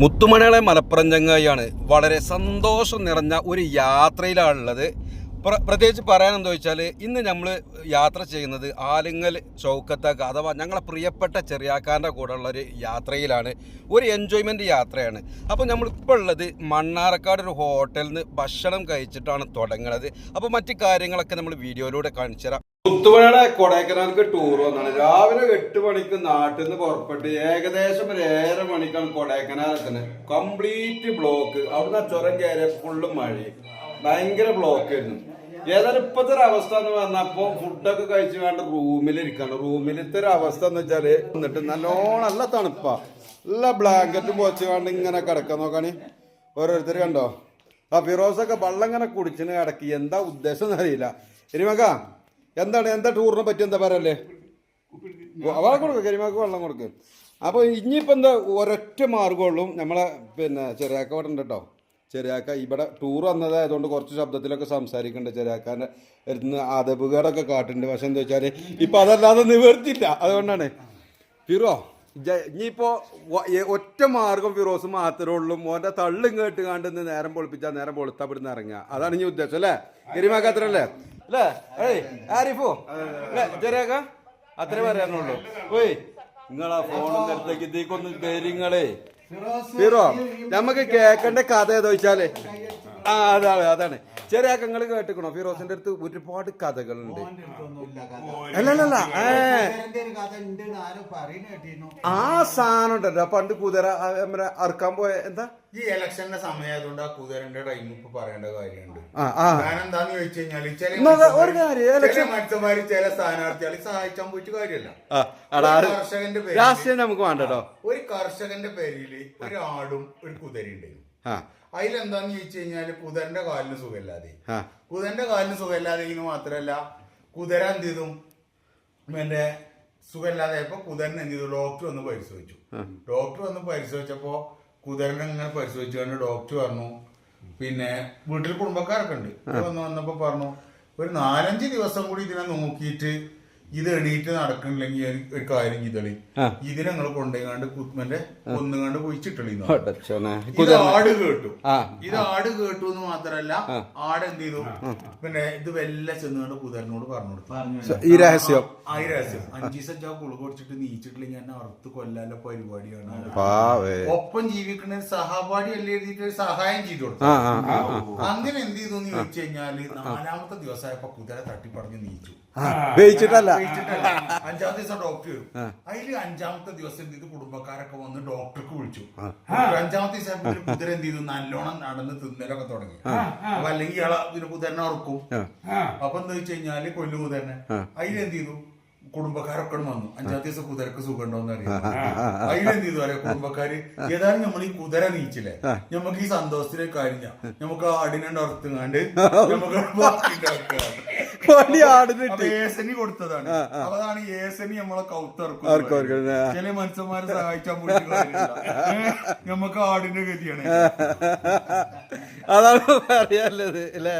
മുത്തുമണികളെ മലപ്പുറം ചങ്ങായിയാണ് വളരെ സന്തോഷം നിറഞ്ഞ ഒരു യാത്രയിലാണുള്ളത്. പ്ര- പ്രത്യേകിച്ച് പറയാൻ എന്താ വെച്ചാൽ ഇന്ന് നമ്മൾ യാത്ര ചെയ്യുന്നത് ആലിങ്ങൽ ചൗക്കത്തേക്ക് അഥവാ ഞങ്ങളെ പ്രിയപ്പെട്ട ചെറിയാക്കാന്റെ കൂടെ ഉള്ള ഒരു യാത്രയിലാണ്. ഒരു എൻജോയ്മെന്റ് യാത്രയാണ്. അപ്പോൾ നമ്മളിപ്പോൾ ഉള്ളത് മണ്ണാറക്കാട് ഒരു ഹോട്ടലിൽ നിന്ന് ഭക്ഷണം കഴിച്ചിട്ടാണ് തുടങ്ങുന്നത് അപ്പോൾ മറ്റു കാര്യങ്ങളൊക്കെ നമ്മൾ വീഡിയോയിലൂടെ കാണിച്ചു തരാം മുത്തുമണിയുടെ കൊടൈക്കനാലിക്ക് ടൂർ വന്നാണ്. രാവിലെ എട്ട് മണിക്ക് നാട്ടിൽ നിന്ന് പുറപ്പെട്ട് ഏകദേശം ഒരു ഏഴര മണിക്കാണ് കൊടൈക്കനാൽ എത്തുന്നത്. കംപ്ലീറ്റ് ബ്ലോക്ക് അവിടുന്ന് ചുരം കയറിയ ഫുള്ളും മഴ. ഭയങ്കര ബ്ലോക്ക് ആയിരുന്നു. ഏതായാലും ഇപ്പോഴത്തെ ഒരു അവസ്ഥ എന്ന് പറഞ്ഞപ്പോ ഫുഡൊക്കെ കഴിച്ചു കണ്ട് റൂമിലിരിക്കാണ്. റൂമിലത്തെ ഒരു അവസ്ഥ എന്ന് വെച്ചാൽ എന്നിട്ട് നല്ലോണം നല്ല തണുപ്പാ. നല്ല ബ്ലാങ്കറ്റ് പോച്ച് കണ്ട് ഇങ്ങനെ കിടക്കാൻ നോക്കാണി ഓരോരുത്തർ കണ്ടോ? ആ ഫിറോസൊക്കെ വെള്ളം ഇങ്ങനെ കുടിച്ചിന് കിടക്കി. എന്താ ഉദ്ദേശം എന്നറിയില്ല ഇനിമക്ക എന്താണ്? എന്താ ടൂറിനെ പറ്റി എന്താ പറയല്ലേ? വെള്ളം കൊടുക്കുക കരിമാക്ക് വെള്ളം കൊടുക്കുക അപ്പോൾ ഇനിയിപ്പോൾ എന്താ ഒരൊറ്റ മാർഗമുള്ളൂ നമ്മളെ പിന്നെ ചെറിയാക്ക ഇവിടെ ഉണ്ട് കേട്ടോ ചെറിയാക്ക ഇവിടെ ടൂർ വന്നതായതുകൊണ്ട് കുറച്ച് ശബ്ദത്തിലൊക്കെ സംസാരിക്കുന്നുണ്ട് ചെറിയാക്കാന്റെ അടുത്ത് അതപുകേടൊക്കെ കാട്ടുണ്ട്. പക്ഷെ എന്താ വെച്ചാൽ ഇപ്പം അതല്ലാതെ നിവർത്തില്ല അതുകൊണ്ടാണ്. ഫിറോ ഇനിയിപ്പോൾ ഇനിയിപ്പോ ഒറ്റ മാർഗം ഫിറോസ് മാത്രമേ ഉള്ളൂ. മോന്റെ തള്ളും കേട്ട് കാണ്ടിന്ന് നേരം പൊളിപ്പിച്ചാൽ നേരം പൊളുത്താ ഇവിടുന്ന് ഇറങ്ങുക. അതാണ് ഇനി ഉദ്ദേശം അല്ലേ? കരിമാക്ക അത്ര അല്ലേ? ഏയ് ആരിഫോ? അല്ലേ ചെറിയാക്ക അത്രേ പറയാനുള്ളൂ. ഓയ്. നിങ്ങളാ ഫോണും നേരത്തേക്ക് ഇതേക്കൊന്ന് തരിങ്ങളേ ഫിറോ നമുക്ക് കേക്കണ്ട കഥ ഏതാ വെച്ചാലേ. ആ അതാണ് അതാണ്. ചെറിയ അക്കങ്ങൾ കേട്ടിക്കണോ? ഫിറോസിന്റെ അടുത്ത് ഒരുപാട് കഥകളുണ്ട്. അല്ലല്ല ആ സാധനം ഉണ്ടല്ലോ. പണ്ട് കുതിര അറുക്കാൻ പോയ എന്താ? ഈ ഇലക്ഷന്റെ സമയമായതുകൊണ്ട് ആ കുതിരന്റെ ടൈം ഇപ്പൊ പറയേണ്ട കാര്യമുണ്ട്. കാരണം എന്താന്ന് ചോദിച്ചു കഴിഞ്ഞാൽ ചില ഒരു മനുഷ്യന്മാര് കാര്യം, ചില മനുഷ്യന്മാര് ചില സ്ഥാനാർത്ഥികൾ സഹായിച്ചാൻ പോയിട്ട് കാര്യമല്ല. കർഷകന്റെ പേര് രാഷ്ട്രീയം നമുക്ക് വേണ്ടോ ഒരു കർഷകന്റെ പേരിൽ ഒരു ആടും ഒരു കുതിരയുണ്ട് ആ അതിലെന്താന്ന് ചോദിച്ചു കഴിഞ്ഞാൽ കുതിരന്റെ കാലിന് സുഖമില്ലാതെ കുതിരന്റെ കാലിന് സുഖമില്ലാതെ എന്ന് മാത്രല്ല കുതിര എന്ത് ചെയ്തു? എന്റെ സുഖമില്ലാതെയപ്പോ കുതിരനെ എന്ത് ചെയ്തു? ഡോക്ടർ വന്ന് പരിശോധിച്ചു. ഡോക്ടർ വന്ന് പരിശോധിച്ചപ്പോ കുതിരനെ ഇങ്ങനെ പരിശോധിച്ചുകൊണ്ട് ഡോക്ടർ പറഞ്ഞു പിന്നെ വീട്ടിൽ കുടുംബക്കാരൊക്കെ ഉണ്ട്. വന്ന് വന്നപ്പോ പറഞ്ഞു ഒരു നാലഞ്ച് ദിവസം കൂടി ഇതിനെ നോക്കിയിട്ട് ഇത് എണീറ്റ് നടക്കണില്ലെങ്കിൽ ഒരു- കാര്യം ചെയ്തളി. ഇതിനെ നിങ്ങൾ കൊണ്ടുപോയിക്കാണ്ട് കുത്തുമന്റെ കൊന്നുകാണ്ട് കുഴിച്ചിട്ടളി. ഇത് ആട് കേട്ടു. ഇത് ആട് കേട്ടു എന്ന് മാത്രല്ല ആട് എന്ത് ചെയ്തു? പിന്നെ ഇത് വെല്ല ചെന്നുകൊണ്ട് കുതിരനോട് പറഞ്ഞു കൊടുത്തു. ഈ രഹസ്യം. ആ ഈ രഹസ്യം. അഞ്ചു ദിവസം ചാ കുളു കുടിച്ചിട്ട് നീച്ചിട്ടില്ലെങ്കിൽ എന്നെ അറുത്ത് കൊല്ലാനുള്ള പരിപാടിയാണ്. ഒപ്പം ജീവിക്കുന്ന സഹപാഠി അല്ലേ എഴുതിയിട്ട് ഒരു സഹായം ചെയ്തു കൊടുത്തു. അങ്ങനെ എന്ത് ചെയ്തു എന്ന് ചോദിച്ചു കഴിഞ്ഞാൽ നാലാമത്തെ ദിവസമായപ്പോ കുതിര തട്ടിപ്പടഞ്ഞ് നീച്ചു. ആ വേയിച്ചിട്ടല്ല അഞ്ചാമത്തെ ദിവസം ഡോക്ടർ അതിൽ അഞ്ചാമത്തെ ദിവസം എന്ത് ചെയ്തു കുടുംബക്കാരൊക്കെ വന്ന് ഡോക്ടർക്ക് വിളിച്ചു. അഞ്ചാമത്തെ ദിവസം കുതിര എന്ത് ചെയ്തു? നല്ലോണം നടന്ന് തിന്നലൊക്കെ തുടങ്ങി. അപ്പൊ അല്ലെങ്കിൽ ഇയാളെ പിന്നെ കുതിരനെ ഉറക്കും. അപ്പൊ എന്താ വെച്ച് കഴിഞ്ഞാൽ കൊല്ലു കുതിരനെ അതിലെന്ത് ചെയ്തു? കുടുംബക്കാരൊക്കെ വന്നു. അഞ്ചാം ദിവസം കുതിരക്ക് സുഖം ഉണ്ടോന്ന് അറിയാം അതിലെന്ത് ചെയ്തു അറിയാം കുടുംബക്കാര്? ഏതായാലും നമ്മൾ ഈ കുതിര നീച്ചില്ലേ? നമുക്ക് ഈ സന്തോഷത്തിലെ കാര്യം നമുക്ക് ആടിനെ ഉറത്തുങ്ങാണ്ട് നമുക്ക് ഏസനി കൊടുത്തതാണ്. അതാണ് ഏസനി നമ്മളെ കൗത്തിറക്കുന്നത്. ചില മനുഷ്യന്മാരെ. ഏ, നമുക്ക് ആടിന്റെ ഗതിയാണ്. അതാണ് പറയാനുള്ളത് അല്ലേ?